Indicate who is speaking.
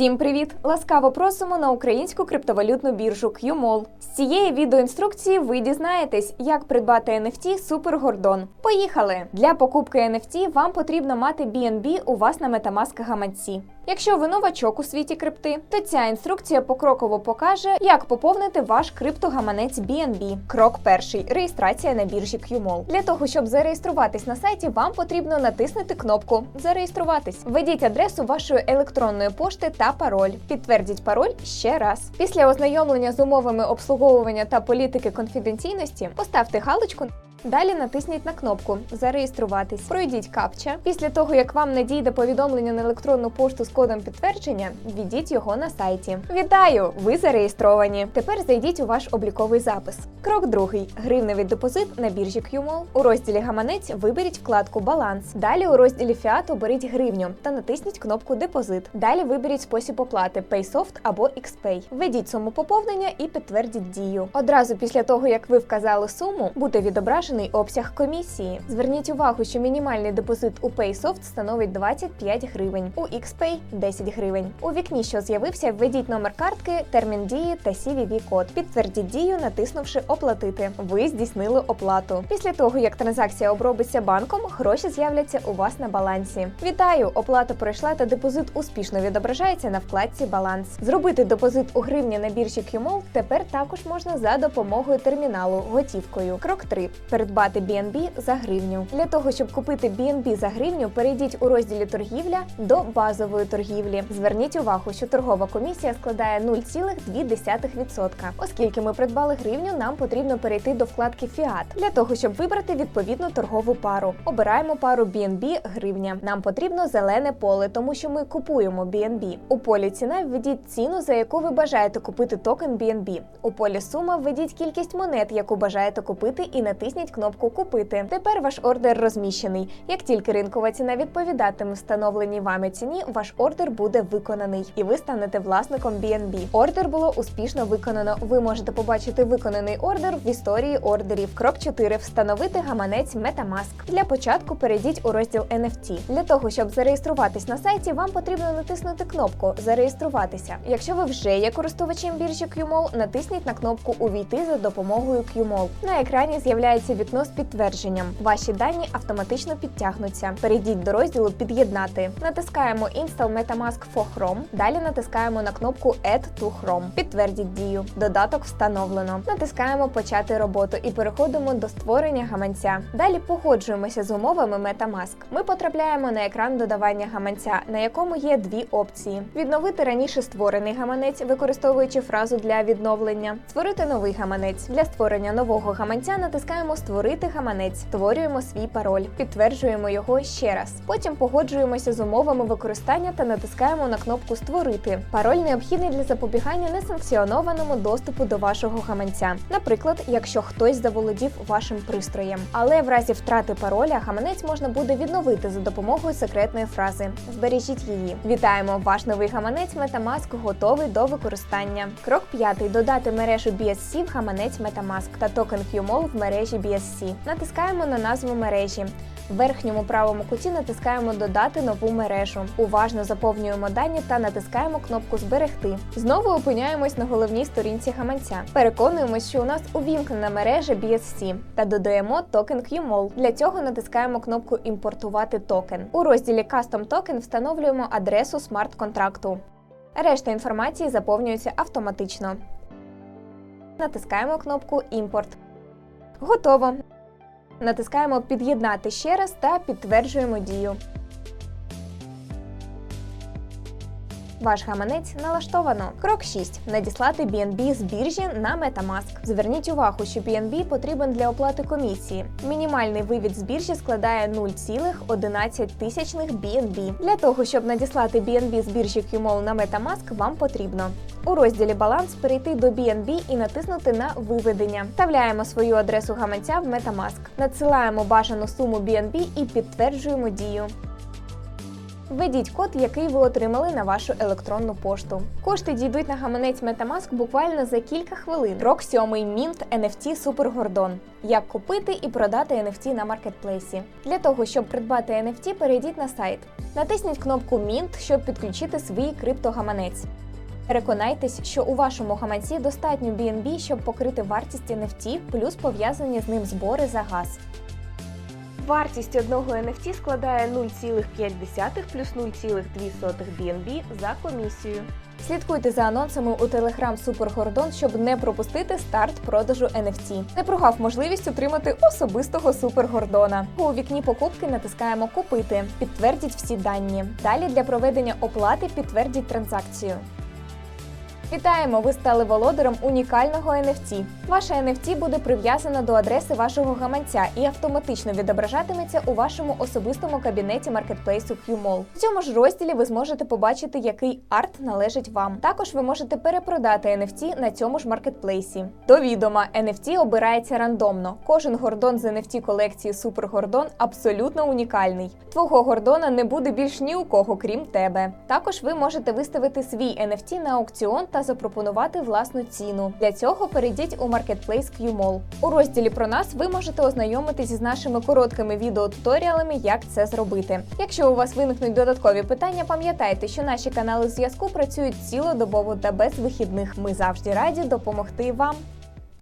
Speaker 1: Всім привіт! Ласкаво просимо на українську криптовалютну біржу QMOL. З цієї відеоінструкції ви дізнаєтесь, як придбати NFT Гордон. Поїхали! Для покупки NFT вам потрібно мати BNB у вас на Metamask гаманці. Якщо ви новачок у світі крипти, то ця інструкція покроково покаже, як поповнити ваш криптогаманець BNB. Крок перший реєстрація на біржі QMOL. Для того, щоб зареєструватись на сайті, вам потрібно натиснути кнопку Зареєструватись. Введіть адресу вашої електронної пошти та пароль. Підтвердіть пароль ще раз. Після ознайомлення з умовами обслуговування та політики конфіденційності поставте галочку. Далі натисніть на кнопку Зареєструватись. Пройдіть капча. Після того, як вам надійде повідомлення на електронну пошту з кодом підтвердження, введіть його на сайті. Вітаю! Ви зареєстровані. Тепер зайдіть у ваш обліковий запис. Крок другий: гривневий депозит на біржі QMOL. У розділі Гаманець виберіть вкладку Баланс. Далі у розділі Фіат оберіть гривню та натисніть кнопку Депозит. Далі виберіть спосіб оплати PaySoft або XPay. Введіть суму поповнення і підтвердіть дію. Одразу після того, як ви вказали суму, буде відображений обсяг комісії. Зверніть увагу, що мінімальний депозит у PaySoft становить 25 гривень, у XPay – 10 гривень. У вікні, що з'явився, введіть номер картки, термін дії та CVV-код. Підтвердіть дію, натиснувши Оплатити. Ви здійснили оплату. Після того, як транзакція обробиться банком, гроші з'являться у вас на балансі. Вітаю! Оплата пройшла та депозит успішно відображається на вкладці Баланс. Зробити депозит у гривні на біржі QMOL тепер також можна за допомогою терміналу готівкою. Крок 3. Придбати BNB за гривню. Для того, щоб купити BNB за гривню, перейдіть у розділі торгівля до базової торгівлі. Зверніть увагу, що торгова комісія складає 0,2%. Оскільки ми придбали гривню, нам потрібно перейти до вкладки Фіат для того, щоб вибрати відповідну торгову пару. Обираємо пару BNB гривня. Нам потрібно зелене поле, тому що ми купуємо BNB. У полі ціна введіть ціну, за яку ви бажаєте купити токен BNB. У полі сума введіть кількість монет, яку бажаєте купити, і натисніть кнопку Купити. Тепер ваш ордер розміщений. Як тільки ринкова ціна відповідатиме встановленій вами ціні, ваш ордер буде виконаний, і ви станете власником BNB. Ордер було успішно виконано. Ви можете побачити виконаний ордер в історії ордерів. Крок 4. Встановити гаманець MetaMask. Для початку перейдіть у розділ NFT. Для того, щоб зареєструватись на сайті, вам потрібно натиснути кнопку Зареєструватися. Якщо ви вже є користувачем біржі QMOL, натисніть на кнопку Увійти за допомогою QMOL. На екрані з'являється вікно з підтвердженням. Ваші дані автоматично підтягнуться. Перейдіть до розділу Під'єднати. Натискаємо Install MetaMask for Chrome. Далі натискаємо на кнопку Add to Chrome. Підтвердіть дію. Додаток встановлено. Натискаємо Почати роботу і переходимо до створення гаманця. Далі погоджуємося з умовами MetaMask. Ми потрапляємо на екран додавання гаманця, на якому є дві опції: відновити раніше створений гаманець, використовуючи фразу для відновлення, створити новий гаманець. Для створення нового гаманця натискаємо Створити гаманець, створюємо свій пароль, підтверджуємо його ще раз. Потім погоджуємося з умовами використання та натискаємо на кнопку Створити. Пароль необхідний для запобігання несанкціонованому доступу до вашого гаманця. Наприклад, якщо хтось заволодів вашим пристроєм. Але в разі втрати пароля гаманець можна буде відновити за допомогою секретної фрази. Збережіть її. Вітаємо! Ваш новий гаманець MetaMask готовий до використання. Крок п'ятий: додати мережу BSC в гаманець MetaMask та токен QMOL в мережі BSC. Натискаємо на назву мережі. В верхньому правому куті натискаємо Додати нову мережу. Уважно заповнюємо дані та натискаємо кнопку Зберегти. Знову опиняємось на головній сторінці гаманця. Переконуємось, що у нас увімкнена мережа BSC та додаємо токен QMOL. Для цього натискаємо кнопку Імпортувати токен. У розділі Custom Token встановлюємо адресу смарт-контракту. Решта інформації заповнюється автоматично. Натискаємо кнопку Імпорт. Готово. Натискаємо Під'єднати ще раз та підтверджуємо дію. Ваш гаманець налаштовано. Крок 6. Надіслати BNB з біржі на Metamask. Зверніть увагу, що BNB потрібен для оплати комісії. Мінімальний вивід з біржі складає 0,11 тисячних BNB. Для того, щоб надіслати BNB з біржі QMOL на Metamask, вам потрібно у розділі Баланс перейти до BNB і натиснути на Виведення. Вставляємо свою адресу гаманця в Metamask. Надсилаємо бажану суму BNB і підтверджуємо дію. Введіть код, який ви отримали на вашу електронну пошту. Кошти дійдуть на гаманець Metamask буквально за кілька хвилин. Крок сьомий Mint NFT Супер Гордон. Як купити і продати NFT на маркетплейсі. Для того, щоб придбати NFT, перейдіть на сайт Натисніть кнопку Mint, щоб підключити свій криптогаманець. Переконайтесь, що у вашому гаманці достатньо BNB, щоб покрити вартість NFT, плюс пов'язані з ним збори за газ. Вартість одного NFT складає 0,5 плюс 0,2 BNB за комісію. Слідкуйте за анонсами у Telegram Супергордон, щоб не пропустити старт продажу NFT. Не прогав можливість отримати особистого супергордона. У вікні покупки натискаємо Купити, підтвердіть всі дані. Далі для проведення оплати підтвердіть транзакцію. Вітаємо! Ви стали володарем унікального NFT. Ваша NFT буде прив'язана до адреси вашого гаманця і автоматично відображатиметься у вашому особистому кабінеті маркетплейсу QMall. В цьому ж розділі ви зможете побачити, який арт належить вам. Також ви можете перепродати NFT на цьому ж маркетплейсі. До відома, NFT обирається рандомно. Кожен гордон з NFT колекції Супер Гордон абсолютно унікальний. Твого гордона не буде більш ні у кого, крім тебе. Також ви можете виставити свій NFT на аукціон та запропонувати власну ціну. Для цього перейдіть у Marketplace QMall. У розділі про нас ви можете ознайомитись з нашими короткими відеотуторіалами, як це зробити. Якщо у вас виникнуть додаткові питання, пам'ятайте, що наші канали зв'язку працюють цілодобово та без вихідних. Ми завжди раді допомогти вам.